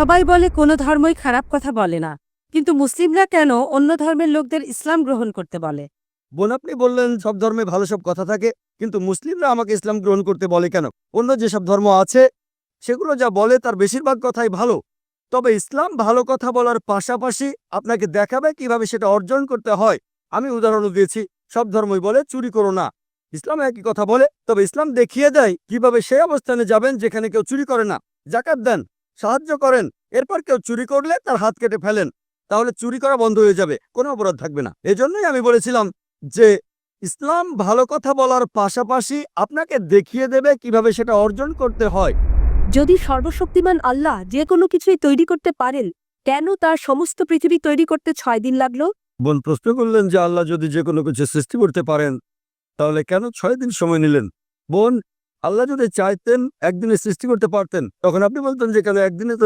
সবাই বলে কোনো ধর্মই খারাপ কথা বলে না। কিন্তু মুসলিমরা কেন অন্য ধর্মের লোকদের ইসলাম গ্রহণ করতে বলে? বোন, আপনি বললেন সব ধর্মে ভালো সব কথা থাকে, কিন্তু মুসলিমরা আমাকে ইসলাম গ্রহণ করতে বলে কেন? অন্য যেসব ধর্ম আছে, সেগুলো যা বলে তার বেশিরভাগ কথাই ভালো। তবে ইসলাম ভালো কথা বলার পাশাপাশি আপনাকে দেখাবে কীভাবে সেটা অর্জন করতে হয়। আমি উদাহরণ দিয়েছি, সব ধর্মই বলে চুরি করো না। ইসলাম একই কথা বলে, তবে ইসলাম দেখিয়ে দেয় কীভাবে সেই অবস্থানে যাবেন যেখানে কেউ চুরি করে না। জাকাত দেন। সাহায্য করেন। এরপর কেউ চুরি করলে তার হাত কেটে ফেলেন। তাহলে চুরি করা বন্ধ হয়ে যাবে। কোনো অপরাধ থাকবে না। এজন্যই আমি বলেছিলাম যে ইসলাম ভালো কথা বলার পাশাপাশি আপনাকে দেখিয়ে দেবে কীভাবে সেটা অর্জন করতে হয়। যদি সর্বশক্তিমান আল্লাহ যে কোনো কিছুই তৈরি করতে পারেন কেন তার সমস্ত পৃথিবী তৈরি করতে ছয় দিন লাগল? বোন প্রশ্ন করলেন যে আল্লাহ যদি যে কোনো কিছু সৃষ্টি করতে পারেন তাহলে কেন ছয় দিন সময় নিলেন? বোন আল্লাহ যদি চাইতেন একদিনে সৃষ্টি করতে পারতেন তখন আপনি বলতেন যে কেন একদিনে তো